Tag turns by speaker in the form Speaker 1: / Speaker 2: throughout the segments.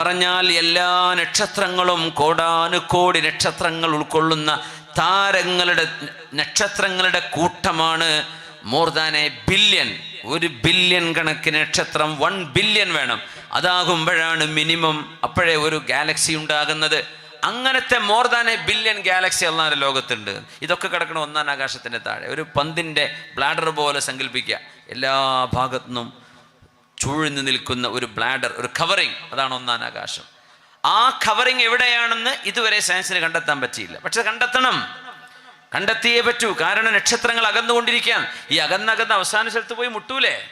Speaker 1: പറഞ്ഞാൽ എല്ലാ നക്ഷത്രങ്ങളും കോടാനുകോടി നക്ഷത്രങ്ങൾ ഉൾക്കൊള്ളുന്ന താരങ്ങളുടെ നക്ഷത്രങ്ങളുടെ കൂട്ടമാണ് മോർ ദാൻ എ ബില്യൺ ഒരു ബില്യൺ കണക്കിന് നക്ഷത്രം വൺ ബില്യൺ വേണം. അതാകുമ്പോഴാണ് മിനിമം അപ്പോഴേ ഒരു ഗാലക്സി ഉണ്ടാകുന്നത്. അങ്ങനത്തെ more than a billion galaxy അള്ളാന്റെ ലോകത്തുണ്ട്. ഇതൊക്കെ കിടക്കണം ഒന്നാം ആകാശത്തിന്റെ താഴെ. ഒരു പന്തിന്റെ ബ്ലാഡർ പോലെ സങ്കല്പിക്കുക. എല്ലാ ഭാഗത്തുനിന്നും ചൂഴ്ന്നു നിൽക്കുന്ന ഒരു ബ്ലാഡർ ഒരു കവറിങ് അതാണ് ഒന്നാം ആകാശം. ആ കവറിങ് എവിടെയാണെന്ന് ഇതുവരെ സയൻസിന് കണ്ടെത്താൻ പറ്റിയില്ല. പക്ഷെ കണ്ടെത്തണം. കണ്ടെത്തിയേ പറ്റൂ. കാരണം നക്ഷത്രങ്ങൾ അകന്നുകൊണ്ടിരിക്കുകയാണ്. ഈ അകന്നകന്ന് അവസാന സ്ഥലത്ത് പോയി മുട്ടൂലേ?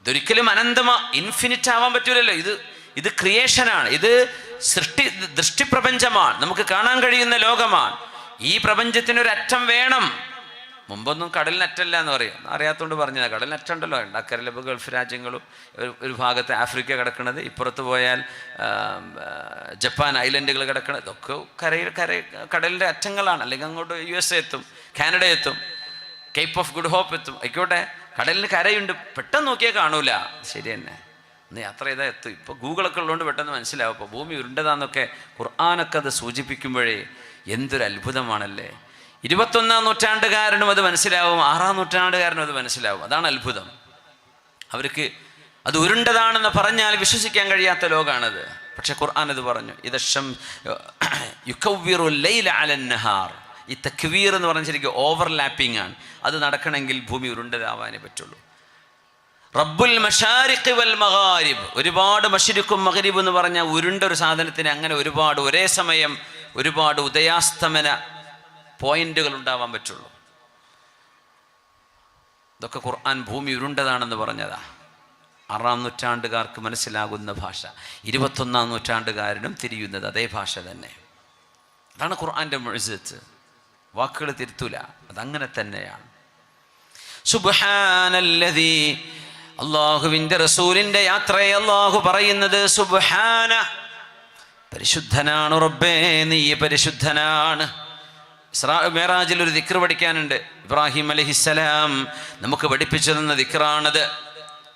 Speaker 1: ഇതൊരിക്കലും അനന്തമാ ഇൻഫിനിറ്റ് ആവാൻ പറ്റൂലല്ലോ. ഇത് ഇത് ക്രിയേഷനാണ് ഇത് സൃഷ്ടി ദൃഷ്ടിപ്രപഞ്ചമാണ്. നമുക്ക് കാണാൻ കഴിയുന്ന ലോകമാണ്. ഈ പ്രപഞ്ചത്തിന് ഒരു അറ്റം വേണം. മുമ്പൊന്നും കടലിനറ്റല്ല എന്ന് പറയും അറിയാത്തതുകൊണ്ട് പറഞ്ഞത്. കടലിനറ്റുണ്ടല്ലോ അക്കരയിൽ ഇപ്പോൾ ഗൾഫ് രാജ്യങ്ങളും ഒരു ഭാഗത്ത് ആഫ്രിക്ക കിടക്കുന്നത് ഇപ്പുറത്ത് പോയാൽ ജപ്പാൻ ഐലൻഡുകൾ കിടക്കുന്നത് ഇതൊക്കെ കരയിൽ കര കടലിന്റെ അറ്റങ്ങളാണ്. അല്ലെങ്കിൽ അങ്ങോട്ട് യു എസ് എത്തും കാനഡ എത്തും കേപ്പ് ഓഫ് ഗുഡ് ഹോപ്പ് എത്തും. ആയിക്കോട്ടെ. കടലിന് കരയുണ്ട്. പെട്ടെന്ന് നോക്കിയാൽ കാണൂല. ശരി തന്നെ. ഒന്ന് യാത്ര ചെയ്താൽ എത്തും. ഇപ്പോൾ ഗൂഗിളൊക്കെ ഉള്ളതുകൊണ്ട് പെട്ടെന്ന് മനസ്സിലാവും. ഇപ്പോൾ ഭൂമി ഉരുണ്ടതാന്നൊക്കെ ഖുർആാനൊക്കെ അത് സൂചിപ്പിക്കുമ്പോഴേ എന്തൊരു അത്ഭുതമാണല്ലേ? ഇരുപത്തൊന്നാം നൂറ്റാണ്ടുകാരനും അത് മനസ്സിലാവും ആറാം നൂറ്റാണ്ടുകാരനും അത് മനസ്സിലാവും. അതാണ് അത്ഭുതം. അവർക്ക് അത് ഉരുണ്ടതാണെന്ന് പറഞ്ഞാൽ വിശ്വസിക്കാൻ കഴിയാത്ത ലോകമാണത് പക്ഷെ ഖുർആൻ അത് പറഞ്ഞു ഇതം യുക്കവ്വിറു ലൈല അലൻ നഹാർ ഈ തക്വീർ എന്ന് പറഞ്ഞ ശരിക്കും ഓവർലാപ്പിംഗ് ആണ്. അത് നടക്കണമെങ്കിൽ ഭൂമി ഉരുണ്ടതാവാനേ പറ്റുള്ളൂ. റബ്ബുൽ മഷാരിഖ് വൽ മഹാരിബ് ഒരുപാട് മഷരിക്കും മഹരിബ് എന്ന് പറഞ്ഞ ഉരുണ്ട ഒരു സാധനത്തിന് അങ്ങനെ ഒരുപാട് ഒരേ സമയം ഒരുപാട് ഉദയാസ്തമന പോയിന്റുകൾ ഉണ്ടാവാൻ പറ്റുള്ളൂ. ഇതൊക്കെ ഖുർആൻ ഭൂമി ഉരുണ്ടതാണെന്ന് പറഞ്ഞതാ. ആറാം നൂറ്റാണ്ടുകാർക്ക് മനസ്സിലാകുന്ന ഭാഷ. ഇരുപത്തൊന്നാം നൂറ്റാണ്ടുകാരനും തിരിയുന്നത് അതേ ഭാഷ തന്നെ. അതാണ് ഖുർആന്റെ മുഴുസത്ത് വാക്കുകൾ തിരുത്തൂല. അതങ്ങനെ തന്നെയാണ്. സുബ്ഹാനല്ലദീ. അള്ളാഹുവിന്റെ റസൂലിന്റെ യാത്രയെ അള്ളാഹു പറയുന്നത് സുബ്ഹാന. പരിശുദ്ധനാണ് റബ്ബേ നീ പരിശുദ്ധനാണ്. ഇസ്രാ മേറാജിൽ ഒരു ദിക്ർ പഠിക്കാനുണ്ട്. ഇബ്രാഹിം അലഹിസ്സലാം നമുക്ക് പഠിപ്പിച്ചു തന്ന ദിക്റാണത്.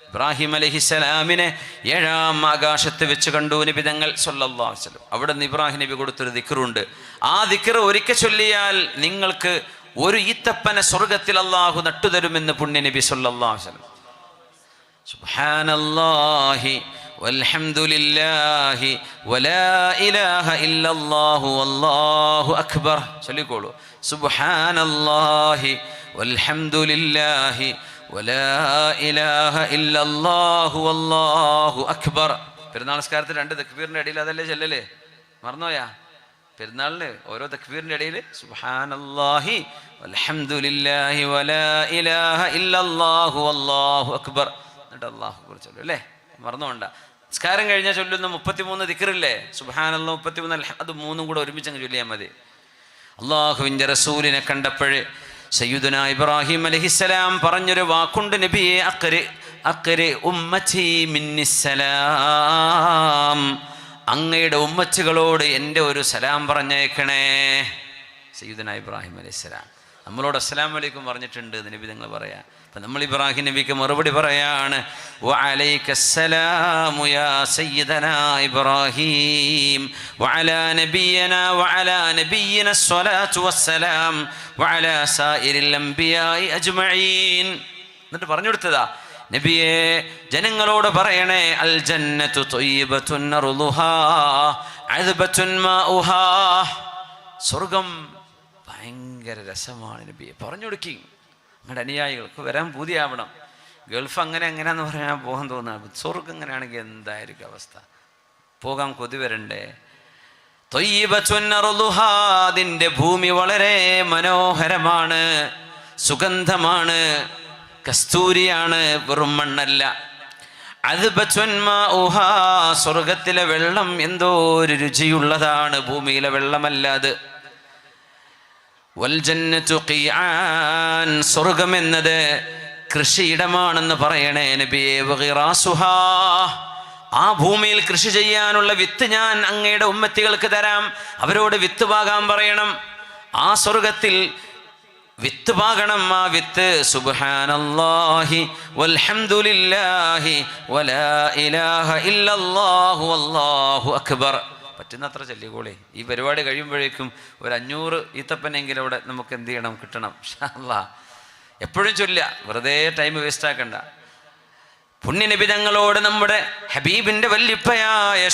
Speaker 1: ഇബ്രാഹിം അലഹിസ്സലാമിനെ ഏഴാം ആകാശത്ത് വെച്ച് കണ്ടു നിബിതങ്ങൾ വസല്ലം. അവിടെ നിന്ന് ഇബ്രാഹിം നബി കൊടുത്തൊരു ദിക്റുണ്ട്. ആ ദിക്ർ ഒരിക്കൽ ചൊല്ലിയാൽ നിങ്ങൾക്ക് ഒരു ഈത്തപ്പന സ്വർഗത്തിൽ അള്ളാഹു നട്ടുതരുമെന്ന് പുണ്യ നബി സല്ലല്ലാഹു അലൈഹി വസല്ലം لله വൽഹംദുലില്ലാഹി വലാ ഇലാഹ ഇല്ലല്ലാഹു والله അക്ബർ. ചൊല്ലിക്കോളൂ. സുബ്ഹാനല്ലാഹി വൽഹംദുലില്ലാഹി വലാ ഇലാഹ ഇല്ലല്ലാഹു والله അക്ബർ. പെരുന്നാൾ നമസ്കാരത്തിൽ രണ്ട് തക്ബീറിന്റെ ഇടയിൽ അതല്ലേ ചെല്ലല്ലേ മറന്നോയാ? പെരുന്നാളിന് ഓരോ തക്ബീറിന്റെ ഇടയിൽ സുബ്ഹാനല്ലാഹി വൽഹംദുലില്ലാഹി വലാ ഇലാഹ ഇല്ലല്ലാഹു അല്ലാഹു അക്ബർ. എന്നിട്ട് അള്ളാഹു കുറിച്ചല്ലോ ചൊല്ലും അല്ലേ? മറന്നുകൊണ്ട നിസ്കാരം കഴിഞ്ഞാൽ ചൊല്ലുന്ന മുപ്പത്തിമൂന്ന് ദിക്കറില്ലേ സുബാനല്ല മുപ്പത്തിമൂന്ന് അത് മൂന്നും കൂടെ ഒരുമിച്ച് അങ്ങ് ചൊല്ലിയാൽ മതി. അള്ളാഹുവിന്റെ റസൂലിനെ കണ്ടപ്പോഴ് സയ്യുദന ഇബ്രാഹിം അലഹിസ്സലാം പറഞ്ഞൊരു വാക്കുണ്ട് നബിയെ അക്കര് അക്കര് ഉമ്മച്ചി അങ്ങയുടെ ഉമ്മച്ചുകളോട് എന്റെ ഒരു സലാം പറഞ്ഞേക്കണേ. സയ്യുദന ഇബ്രാഹിം അലൈഹിസ്സലാം നമ്മളോട് അസ്സലാം വലൈക്കും പറഞ്ഞിട്ടുണ്ട് നബി നിങ്ങൾ പറയാം. അപ്പം നമ്മൾ ഇബ്രാഹിം നബിക്ക് മറുപടി പറയാണ് എന്നിട്ട് പറഞ്ഞു കൊടുത്തതാ നബിയെ ജനങ്ങളോട് പറയണേ അൽ ജന്നത്തു സ്വർഗം ഭയങ്കര രസമാണ് നബിയെ പറഞ്ഞു കൊടുക്കുകയും നിങ്ങളുടെ അനുയായികൾക്ക് വരാൻ പൂതിയാവണം. ഗൾഫ് അങ്ങനെ എങ്ങനെയാന്ന് പറഞ്ഞാൽ പോകാൻ തോന്നുക സ്വർഗം എങ്ങനെയാണെങ്കിൽ എന്തായിരിക്കും അവസ്ഥ? പോകാൻ കൊതി വരണ്ടേ? അതിന്റെ ഭൂമി വളരെ മനോഹരമാണ് സുഗന്ധമാണ് കസ്തൂരിയാണ് വെറും മണ്ണല്ല. അത് സ്വർഗത്തിലെ വെള്ളം എന്തോ ഒരു രുചിയുള്ളതാണ് ഭൂമിയിലെ വെള്ളമല്ല അത്. സ്വർഗം എന്നത് കൃഷിയിടമാണെന്ന് പറയണേ നബിയെ. ആ ഭൂമിയിൽ കൃഷി ചെയ്യാനുള്ള വിത്ത് ഞാൻ അങ്ങയുടെ ഉമ്മത്തികൾക്ക് തരാം. അവരോട് വിത്ത് പാകാൻ പറയണം. ആ സ്വർഗത്തിൽ വിത്ത് പാകണം. ആ വിത്ത് സുബ്ഹാനല്ലാഹി വൽഹംദുലില്ലാഹി വലാ ഇലാഹ ഇല്ലല്ലാഹു അല്ലാഹു അക്ബർ. പറ്റുന്നത്ര ചെല്ലിക്കോളി. ഈ പരിപാടി കഴിയുമ്പോഴേക്കും ഒരു അഞ്ഞൂറ് ഈത്തപ്പനെങ്കിലും അവിടെ നമുക്ക് എന്ത് ചെയ്യണം കിട്ടണം. അല്ലാ. എപ്പോഴും ചൊല്ല വെറുതെ ടൈം വേസ്റ്റ് ആക്കണ്ട. പുണ്യനിബിതങ്ങളോട് നമ്മുടെ ഹബീബിന്റെ വല്യപ്പയായ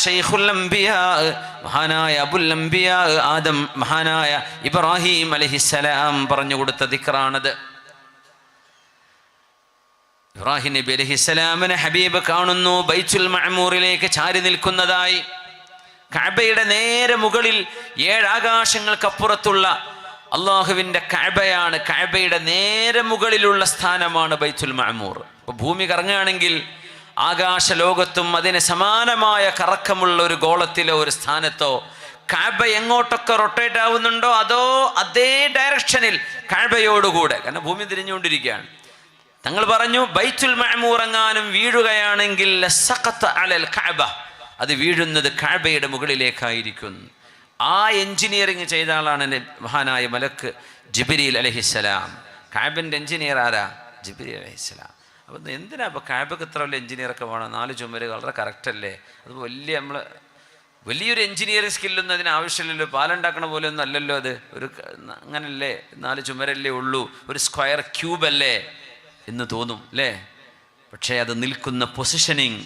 Speaker 1: മഹാനായ അബുൽ അംബിയാ ആദം മഹാനായ ഇബ്രാഹിം അലഹിസലാം പറഞ്ഞു കൊടുത്ത ദിക്റാണത്. ഇബ്രാഹിം നബി അലഹിസലാമിനെ ഹബീബ് കാണുന്നു ബൈച്ചുൽ മഹമൂറിലേക്ക് ചാരി നിൽക്കുന്നതായി. കഅബയുടെ നേരെ മുകളിൽ ഏഴാകാശങ്ങൾക്കപ്പുറത്തുള്ള അള്ളാഹുവിന്റെ കഅബയാണ്. കഅബയുടെ നേരെ മുകളിലുള്ള സ്ഥാനമാണ് ബൈത്തുൽ മഅമൂർ. ഇപ്പൊ ഭൂമി കറങ്ങുകയാണെങ്കിൽ ആകാശ ലോകത്തും അതിന് സമാനമായ കറക്കമുള്ള ഒരു ഗോളത്തിലോ ഒരു സ്ഥാനത്തോ കഅബ എങ്ങോട്ടൊക്കെ റൊട്ടേറ്റ് ആവുന്നുണ്ടോ അതോ അതേ ഡയറക്ഷനിൽ കഅബയോടുകൂടെ. കാരണം ഭൂമി തിരിഞ്ഞുകൊണ്ടിരിക്കുകയാണ്. തങ്ങൾ പറഞ്ഞു ബൈത്തുൽ മഅമൂർ എങ്ങാനും വീഴുകയാണെങ്കിൽ അലൽ കഅബ. അത് വീഴുന്നത് കാഴ്ബയുടെ മുകളിലേക്കായിരിക്കും ആ എൻജിനീയറിങ് ചെയ്ത ആളാണ് മഹാനായ മലക്ക് ജിബിരിൽ അലഹിസ്സലാം. കാബിന്റെ എൻജിനീയർ ആരാ? ജിബിരി അലഹിസ്സലാം. അപ്പം എന്തിനാ? ഇപ്പോൾ കാബക്ക് ഇത്ര വലിയ എഞ്ചിനീയറൊക്കെ വേണം? നാല് ചുമര് വളരെ കറക്റ്റല്ലേ അത് വലിയ നമ്മൾ വലിയൊരു എഞ്ചിനീയറിംഗ് സ്കില്ലൊന്നും അതിന് ആവശ്യമില്ലല്ലോ. പാലുണ്ടാക്കണ പോലെ ഒന്നും അല്ലല്ലോ അത്. ഒരു അങ്ങനല്ലേ? നാല് ചുമരല്ലേ ഉള്ളൂ. ഒരു സ്ക്വയർ ക്യൂബല്ലേ എന്ന് തോന്നും അല്ലേ? പക്ഷേ അത് നിൽക്കുന്ന പൊസിഷനിങ്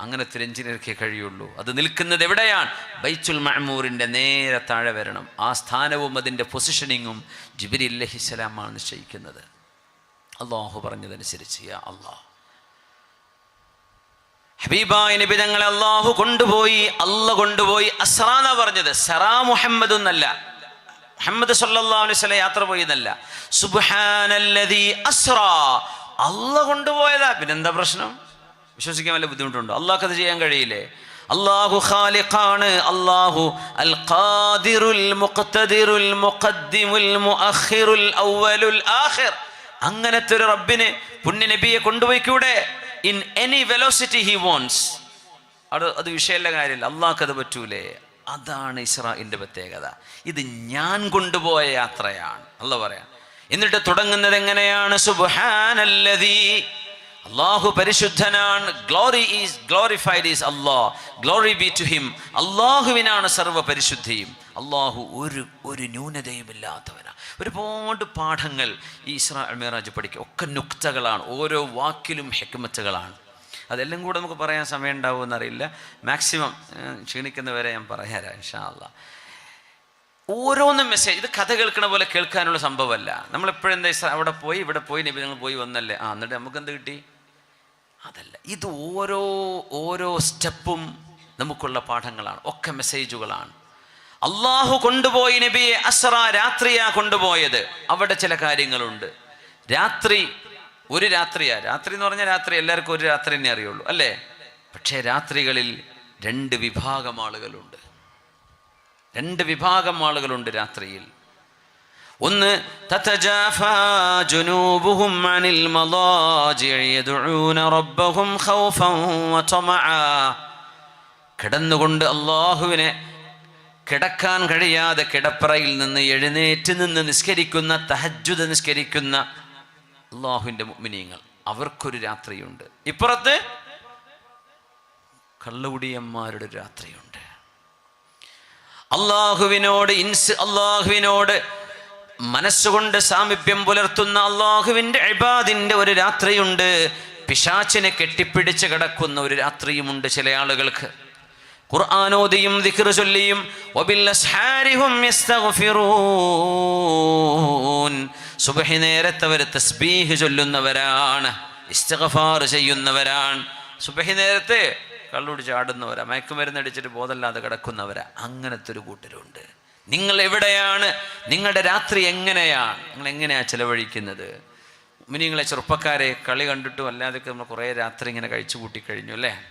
Speaker 1: അങ്ങനത്തെ ഒരു എഞ്ചിനീയർക്കേ കഴിയുള്ളൂ. അത് നിൽക്കുന്നത് എവിടെയാണ്? ബൈച്ചുൽ മഹമൂറിന്റെ നേരെ താഴെ വരണം. ആ സ്ഥാനവും അതിന്റെ പൊസിഷനിങ്ങും ജിബിരി അല്ലഹിസ്സലാമാണ് നിശ്ചയിക്കുന്നത്. അള്ളാഹു പറഞ്ഞതനുസരിച്ച് യാ അള്ളാഹ് ഹബീബായ നബി തങ്ങളെ അള്ളാഹു കൊണ്ടുപോയി അല്ല കൊണ്ടുപോയി അസ്ര എന്നാ പറഞ്ഞത്. സറാ മുഹമ്മദ് എന്നല്ല. മുഹമ്മദ് സല്ലല്ലാഹു അലൈഹി യാത്ര പോയതല്ല. സുബ്ഹാനല്ലദീ അസ്റ. അല്ല കൊണ്ടുപോയതാ. പിന്നെന്താ പ്രശ്നം? വിശ്വസിക്കാൻ വല്ല ബുദ്ധിമുട്ടുണ്ടോ? അള്ളാഹ് അത് ചെയ്യാൻ കഴിയില്ലേ? അള്ളാഹു ഖാലിഖാണ്. അള്ളാഹു അൽ ഖാദിറുൽ മുഖ്തദിറുൽ മുഖദ്ദിമുൽ മുഅഖിറുൽ അവ്വലുൽ ആഖിർ. അങ്ങനത്തെ ഒരു റബ്ബിന് പുണ്യ നബിയെ കൊണ്ടുപോയിക്കൂടെ? In any velocity he wants അത് അത് വിഷയമല്ല കാര്യമില്ല. അള്ളാഹ്ക്ക് അത് പറ്റൂലേ. അതാണ് ഇസ്രായിന്റെ പ്രത്യേകത. ഇത് ഞാൻ കൊണ്ടുപോയ യാത്രയാണ്. അല്ല പറയാം. എന്നിട്ട് തുടങ്ങുന്നത് എങ്ങനെയാണ്? സുബ്ഹാനല്ലദീ അള്ളാഹു പരിശുദ്ധനാണ്. Glory is glorified is Allah glory be to him അള്ളാഹുവിനാണ് സർവ പരിശുദ്ധിയും അള്ളാഹു ഒരു ഒരു ന്യൂനതയും ഇല്ലാത്തവനാണ് ഒരുപാട് പാഠങ്ങൾ ഈ ഇസ്രാ അൽമേറാജ് പഠിക്കുക. ഒക്കെ നുക്തകളാണ്. ഓരോ വാക്കിലും ഹെക്മത്തുകളാണ്. അതെല്ലാം കൂടെ നമുക്ക് പറയാൻ സമയം ഉണ്ടാവുമെന്ന് അറിയില്ല മാക്സിമം ക്ഷീണിക്കുന്നവരെ ഞാൻ പറയാം ഇൻഷാ അള്ളാഹ് ഓരോന്നും മെസ്സേജ് ഇത് കഥ കേൾക്കണ പോലെ കേൾക്കാനുള്ള സംഭവമല്ല. നമ്മളെപ്പോഴും എന്താ ഇസ്രാ- അവിടെ പോയി ഇവിടെ പോയി നിങ്ങൾ പോയി വന്നല്ലേ? ആ എന്നിട്ട് നമുക്ക് എന്ത് കിട്ടി? അതല്ല. ഇത് ഓരോ ഓരോ സ്റ്റെപ്പും നമുക്കുള്ള പാഠങ്ങളാണ്. ഒക്കെ മെസ്സേജുകളാണ്. അള്ളാഹു കൊണ്ടുപോയി നബിയെ അസ്ര രാത്രിയാ കൊണ്ടുപോയത്. അവിടെ ചില കാര്യങ്ങളുണ്ട്. രാത്രി ഒരു രാത്രിയാ. രാത്രി എന്ന് പറഞ്ഞാൽ രാത്രി എല്ലാവർക്കും ഒരു രാത്രി തന്നെ അറിയുള്ളൂ അല്ലേ? പക്ഷേ രാത്രികളിൽ രണ്ട് വിഭാഗം ആളുകളുണ്ട്. രണ്ട് വിഭാഗം ആളുകളുണ്ട് രാത്രിയിൽ. ഒന്ന് ജുനൂബുഹും റബ്ബഹും ഖൗഫൻ വതമആ കിടന്നുകൊണ്ട് അള്ളാഹുവിനെ കിടക്കാൻ കഴിയാതെ കിടപ്പറയിൽ നിന്ന് എഴുന്നേറ്റ് നിന്ന് നിസ്കരിക്കുന്ന തഹജുദ് നിസ്കരിക്കുന്ന അള്ളാഹുവിന്റെ മുമ്മിനിയങ്ങൾ അവർക്കൊരു രാത്രിയുണ്ട്. ഇപ്പുറത്ത് കള്ളുകുടിയന്മാരുടെ രാത്രിയുണ്ട്. അള്ളാഹുവിനോട് ഇൻസ് അള്ളാഹുവിനോട് മനസ്സുകൊണ്ട് സാമീപ്യം പുലർത്തുന്ന അള്ളാഹുവിന്റെ ഇബാദിന്റെ ഒരു രാത്രിയുണ്ട്. പിശാച്ചിനെ കെട്ടിപ്പിടിച്ച് കിടക്കുന്ന ഒരു രാത്രിയുമുണ്ട് ചില ആളുകൾക്ക്. ഖുർആാനോദിയും ദിക്ർ ചൊല്ലിയും സുബഹി നേരത്തെ അവർ തസ്ബീഹ് ചൊല്ലുന്നവരാണ് ഇസ്തഗ്ഫാർ ചെയ്യുന്നവരാണ്. സുബഹി നേരത്തെ കള്ളുടിച്ച് ആടുന്നവരാ മയക്കുമരുന്ന് അടിച്ചിട്ട് ബോധമില്ലാതെ കിടക്കുന്നവരാ. അങ്ങനത്തെ ഒരു കൂട്ടരുണ്ട്. നിങ്ങൾ എവിടെയാണ്? നിങ്ങളുടെ രാത്രി എങ്ങനെയാണ്? നിങ്ങൾ എങ്ങനെയാണ് ചെലവഴിക്കുന്നത്? നിങ്ങളെ ചെറുപ്പക്കാരെ കളി കണ്ടിട്ടും അല്ലാതൊക്കെ നമ്മൾ കുറേ രാത്രി ഇങ്ങനെ കഴിച്ചു കൂട്ടി കഴിഞ്ഞു അല്ലേ?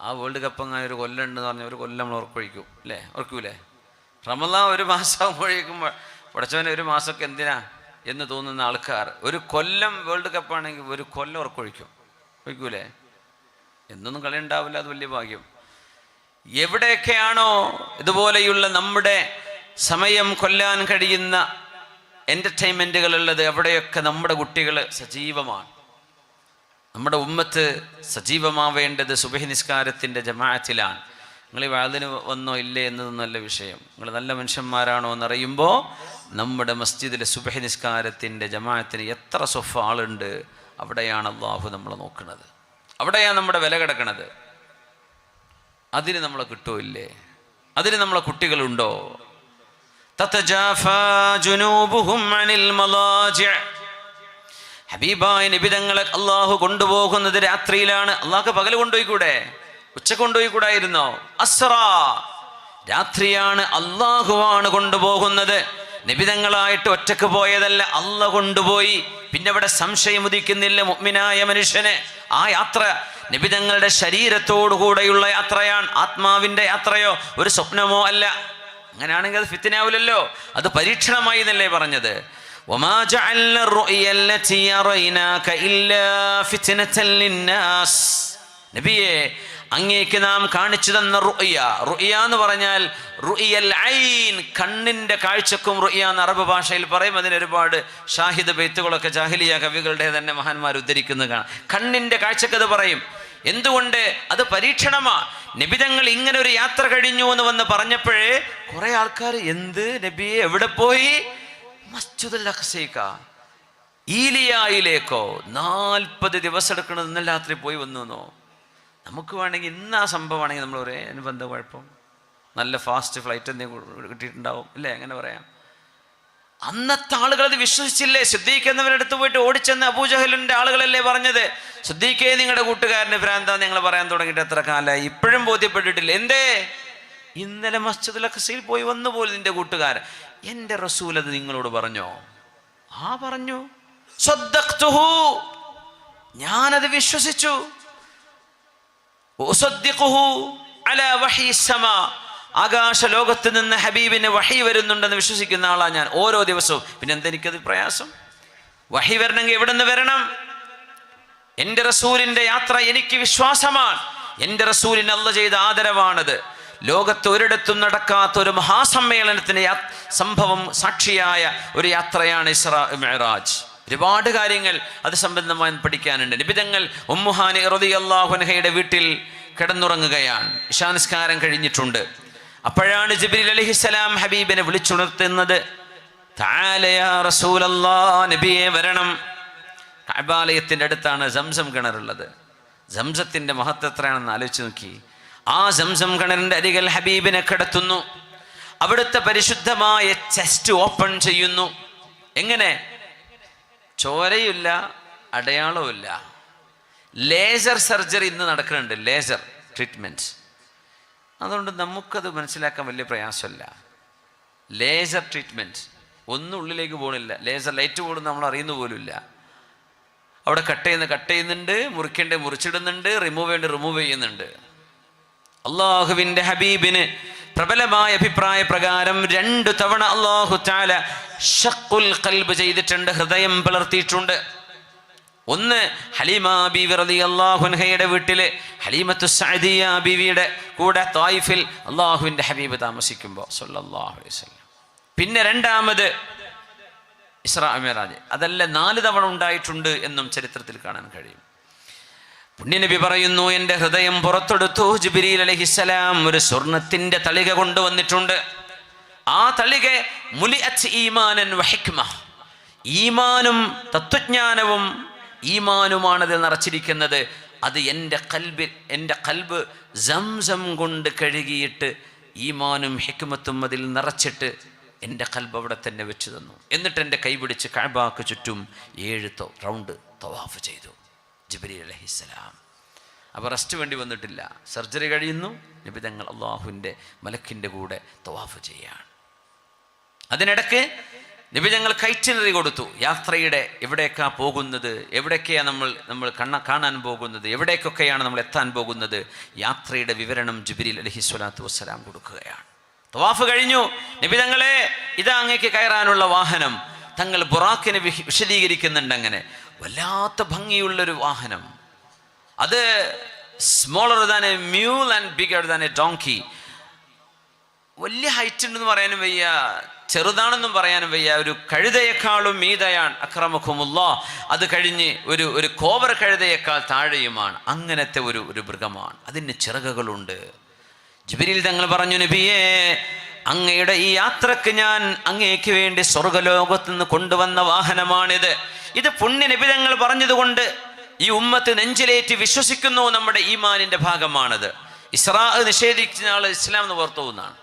Speaker 1: ആ വേൾഡ് കപ്പ് അങ്ങനെ ഒരു കൊല്ലം ഉണ്ടെന്ന് പറഞ്ഞാൽ ഒരു കൊല്ലം നമ്മൾ ഉറക്കൊഴിക്കും അല്ലേ? ഉറക്കൂലേ? റമദാൻ ഒരു മാസം മാസമാകുമ്പോഴേക്കും പഠിച്ചവനെ ഒരു മാസമൊക്കെ എന്തിനാ എന്ന് തോന്നുന്ന ആൾക്കാർ. ഒരു കൊല്ലം വേൾഡ് കപ്പാണെങ്കിൽ ഒരു കൊല്ലം ഉറക്കൊഴിക്കും. ഒഴിക്കൂലേ എന്നൊന്നും കളി ഉണ്ടാവില്ല അത് വലിയ ഭാഗ്യം. എവിടെയൊക്കെയാണോ ഇതുപോലെയുള്ള നമ്മുടെ സമയം കൊല്ലാൻ കഴിയുന്ന എന്റർടൈൻമെന്റുകൾ ഉള്ളത് എവിടെയൊക്കെ നമ്മുടെ കുട്ടികൾ സജീവമാണ്. നമ്മുടെ ഉമ്മത്ത് സജീവമാവേണ്ടത് സുബഹി നിസ്കാരത്തിന്റെ ജമാഅത്തിലാണ്. നിങ്ങൾ ഈ വാതിന് വന്നോ ഇല്ലേ എന്നതൊന്നല്ല വിഷയം. നിങ്ങൾ നല്ല മനുഷ്യന്മാരാണോ എന്നറിയുമ്പോൾ നമ്മുടെ മസ്ജിദിലെ സുബഹി നിസ്കാരത്തിന്റെ ജമാഅത്തിന് എത്ര സ്വഫ ആളുണ്ട് അവിടെയാണ് അള്ളാഹു നമ്മൾ നോക്കുന്നത്. അവിടെയാണ് നമ്മുടെ വില കിടക്കണത്. അതിന് നമ്മളെ കിട്ടുമില്ലേ അതിന് നമ്മളെ കുട്ടികളുണ്ടോ? ഹബീബായ നിബിതങ്ങളെ അള്ളാഹു കൊണ്ടുപോകുന്നത് രാത്രിയിലാണ്. അള്ളാഹ് പകൽ കൊണ്ടുപോയിക്കൂടെ? ഉച്ച കൊണ്ടുപോയിക്കൂടായിരുന്നോ? അസ്ര രാത്രിയാണ് അള്ളാഹുവാണ് കൊണ്ടുപോകുന്നത്. നിബിതങ്ങളായിട്ട് ഒറ്റയ്ക്ക് പോയതല്ല അല്ല കൊണ്ടുപോയി. പിന്നെ ഇവിടെ സംശയം ഉദിക്കുന്നില്ല മുഗ്മിനായ മനുഷ്യന്. ആ യാത്ര നിബിതങ്ങളുടെ ശരീരത്തോടുകൂടെയുള്ള യാത്രയാണ്. ആത്മാവിന്റെ യാത്രയോ ഒരു സ്വപ്നമോ അല്ല. അങ്ങനെയാണെങ്കിൽ അത് ഫിത്തിനാവില്ലല്ലോ. അത് പരീക്ഷണമായി എന്നല്ലേ പറഞ്ഞത്? നബിയെ അങ്ങേക്ക് നാം കാണിച്ചു തന്ന റുയ റുയ എന്ന് പറഞ്ഞാൽ റുയൽ ഐൻ കണ്ണിന്റെ കാഴ്ചക്കും റുയ എന്ന് അറബ് ഭാഷയിൽ പറയും. അതിന് ഒരുപാട് ഷാഹിദ ബെയ്ത്തുകളൊക്കെ ജാഹിലിയ കവികളുടെ തന്നെ മഹാന്മാർ ഉദ്ധരിക്കുന്നത് കാണാം. കണ്ണിന്റെ കാഴ്ചക്കത് പറയും. എന്തുകൊണ്ട്? അത് പരീക്ഷണമാ. നബിതങ്ങൾ ഇങ്ങനെ ഒരു യാത്ര കഴിഞ്ഞു എന്ന് വന്ന് പറഞ്ഞപ്പോഴേ കുറെ ആൾക്കാർ എന്ത് നബിയെ എവിടെ പോയി? മസ്ജിദുൽ ഈലിയായിലേക്കോ. നാൽപ്പത് ദിവസം എടുക്കണത് ഇന്നലെ രാത്രി പോയി വന്നു എന്നോ. നമുക്ക് വേണമെങ്കിൽ ഇന്ന് ആ സംഭവമാണെങ്കിൽ നമ്മൾ ഒരേ അനുബന്ധ കുഴപ്പം. നല്ല ഫാസ്റ്റ് ഫ്ലൈറ്റ് എന്തെങ്കിലും കിട്ടിയിട്ടുണ്ടാവും. അല്ലേ അങ്ങനെ പറയാം. അന്നത്തെ ആളുകൾ അത് വിശ്വസിച്ചില്ലേ? ശ്രദ്ധിക്കുന്നവരുടെ അടുത്ത് പോയിട്ട് ഓടിച്ചെന്ന് അബൂജഹലിന്റെ ആളുകളല്ലേ പറഞ്ഞത്? ശ്രദ്ധിക്കേ നിങ്ങളുടെ കൂട്ടുകാരന്റെ ഭ്രാന്താ നിങ്ങൾ പറയാൻ തുടങ്ങിയിട്ട് എത്ര കാലമായി ഇപ്പോഴും ബോധ്യപ്പെട്ടിട്ടില്ല? എന്തേ? ഇന്നലെ മസ്ജിദ് ലഖസയിൽ പോയി വന്നു പോലും നിന്റെ കൂട്ടുകാരൻ. എന്റെ റസൂൽ അത് നിങ്ങളോട് പറഞ്ഞോ? ആ പറഞ്ഞു. ഞാനത് വിശ്വസിച്ചു. ആകാശ ലോകത്ത് നിന്ന് ഹബീബിന് വഹി വരുന്നുണ്ടെന്ന് വിശ്വസിക്കുന്ന ആളാണ് ഞാൻ ഓരോ ദിവസവും. പിന്നെ എന്തെനിക്കത് പ്രയാസം? വഹി വരണമെങ്കിൽ എവിടെ നിന്ന് വരണം? എന്റെ റസൂലിന്റെ യാത്ര എനിക്ക് വിശ്വാസമാണ്. എന്റെ റസൂലിന് അല്ല ചെയ്ത ആദരവാണത്. ലോകത്ത് ഒരിടത്തും നടക്കാത്ത ഒരു മഹാസമ്മേളനത്തിന് യാ- സംഭവം സാക്ഷിയായ ഒരു യാത്രയാണ് ഇസ്രാ മെഹറാജ് ഒരുപാട് കാര്യങ്ങൾ അത് സംബന്ധമായി പഠിക്കാനുണ്ട്. നിബിതങ്ങൾ ഉമ്മുഹാനി റതി അള്ളാഹുനഹയുടെ വീട്ടിൽ കിടന്നുറങ്ങുകയാണ്. ഇഷാനിസ്കാരം കഴിഞ്ഞിട്ടുണ്ട്. അപ്പോഴാണ് ജിബ്രീൽ അലഹിസ്സലാം ഹബീബിനെ വിളിച്ചുണർത്തുന്നത് നബിയെ വരണം. കഅബാലയത്തിന്റെ അടുത്താണ് സംസം കിണറുള്ളത്. സംസത്തിന്റെ മഹത്വം എത്രയാണെന്ന് ആലോചിച്ച് നോക്കി. ആ സംസം കിണറിന്റെ അരികൽ ഹബീബിനെ കിടത്തുന്നു. അവിടുത്തെ പരിശുദ്ധമായ ചെസ്റ്റ് ഓപ്പൺ ചെയ്യുന്നു. എങ്ങനെ? ചോരയില്ല അടയാളവുമില്ല. ലേസർ സർജറി ഇന്ന് നടക്കുന്നുണ്ട് ലേസർ ട്രീറ്റ്മെന്റ് അതുകൊണ്ട് നമുക്കത് മനസ്സിലാക്കാൻ വലിയ പ്രയാസമല്ല. ലേസർ ട്രീറ്റ്മെന്റ് ഒന്നും ഉള്ളിലേക്ക് പോകണില്ല ലേസർ ലൈറ്റ് പോലും നമ്മൾ അറിയുന്ന പോലുമില്ല. അവിടെ കട്ട് ചെയ്യുന്ന കട്ട് ചെയ്യുന്നുണ്ട് മുറിക്കേണ്ട മുറിച്ചിടുന്നുണ്ട് റിമൂവ് ചെയ്യേണ്ട റിമൂവ് ചെയ്യുന്നുണ്ട്. അള്ളാഹുവിന്റെ ഹബീബിന് പ്രബലമായ അഭിപ്രായ പ്രകാരം രണ്ടു തവണ അള്ളാഹു ചാല ഷക്കുൽ കൽബ് ചെയ്തിട്ടുണ്ട് ഹൃദയം പിളർത്തിയിട്ടുണ്ട് ഒന്ന് ഹലീമ ബീവി റതി അള്ളാഹുൻഹയുടെ വീട്ടിൽ ഹലീമത്തു സഅദിയ ബീവിയുടെ കൂടെ തായിഫിൽ അള്ളാഹുവിന്റെ ഹബീബ് താമസിക്കുമ്പോൾ സല്ലാഹു അലൈഹി വസല്ലം. പിന്നെ രണ്ടാമത് ഇസ്രാ മിറാജ്. അതല്ല നാല് തവണ ഉണ്ടായിട്ടുണ്ട് എന്നും ചരിത്രത്തിൽ കാണാൻ കഴിയും. പുണ്യനബി പറയുന്നു എന്റെ ഹൃദയം പുറത്തെടുത്തു. ജുബിരി അലഹിസലാം ഒരു സ്വർണത്തിന്റെ തളിക കൊണ്ടുവന്നിട്ടുണ്ട്. ആ തളിക മുലി മുലിഅത്ത് ഈമാനൻ വഹിക്മ ഈമാനും തത്വജ്ഞാനവും ഈമാനുമാണ് അതിൽ നിറച്ചിരിക്കുന്നത്. അത് എന്റെ കൽബിൽ എന്റെ കൽബ് സംസം കൊണ്ട് കഴുകിയിട്ട് ഈമാനും ഹിക്മത്തും അതിൽ നിറച്ചിട്ട് എന്റെ കൽബ് അവിടെ തന്നെ വെച്ച് തന്നു. എന്നിട്ട് എന്റെ കൈപിടിച്ച് കഴബാക്ക് ചുറ്റും ഏഴ് റൗണ്ട് തവാഫ് ചെയ്തു. ജിബ്രീൽ അലഹിസ്സലാം അപ്പോൾ റെസ്റ്റ് വേണ്ടി വന്നിട്ടില്ല. സർജറി കഴിയുന്നു. നിബിതങ്ങൾ അള്ളാഹുവിന്റെ മലക്കിന്റെ കൂടെ തവാഫ് ചെയ്യാണ്. അതിനിടയ്ക്ക് നിബിതങ്ങൾ കൈറ്റിനറി കൊടുത്തു. യാത്രയുടെ എവിടേക്കാ പോകുന്നത്? എവിടേക്കാണ് നമ്മൾ നമ്മൾ കണ്ണ കാണാൻ പോകുന്നത്? എവിടേക്കൊക്കെയാണ് നമ്മൾ എത്താൻ പോകുന്നത്? യാത്രയുടെ വിവരണം ജുബിരിൽ അലഹി സ്വലാത്തു വസ്സലാം കൊടുക്കുകയാണ്. തവാഫ് കഴിഞ്ഞു. നിബിതങ്ങളെ ഇതാ അങ്ങേക്ക് കയറാനുള്ള വാഹനം. തങ്ങൾ ബുറാക്കിനെ വിശദീകരിക്കുന്നുണ്ട് അങ്ങനെ. വല്ലാത്ത ഭംഗിയുള്ളൊരു വാഹനം. അത് smaller than a mule and bigger than a donkey വലിയ ഹൈറ്റ് ഉണ്ടെന്ന് പറയാനും വയ്യ ചെറുതാണെന്നും പറയാനും വയ്യ ഒരു കഴുതയേക്കാളും മീതയാണ് അക്രമഖുമുല്ല അത് കഴിഞ്ഞ് ഒരു ഒരു കോവർ കഴുതയേക്കാൾ താഴെയുമാണ്. അങ്ങനത്തെ ഒരു ഒരു മൃഗമാണ്. അതിന് ചിറകുകളുണ്ട്. ജിബിരിയിൽ തങ്ങൾ പറഞ്ഞു നബിയേ അങ്ങയുടെ ഈ യാത്രയ്ക്ക് ഞാൻ അങ്ങേക്ക് വേണ്ടി സ്വർഗലോകത്ത് നിന്ന് കൊണ്ടുവന്ന വാഹനമാണിത്. ഇത് പുണ്യ നബി പറഞ്ഞതുകൊണ്ട് ഈ ഉമ്മത്ത് നെഞ്ചിലേറ്റ് വിശ്വസിക്കുന്നു നമ്മുടെ ഈമാനിന്റെ ഭാഗമാണത്. ഇസ്രാ നിഷേധിക്കുന്ന ആൾ ഇസ്ലാം എന്ന് പുറത്തു പോകുന്നതാണ്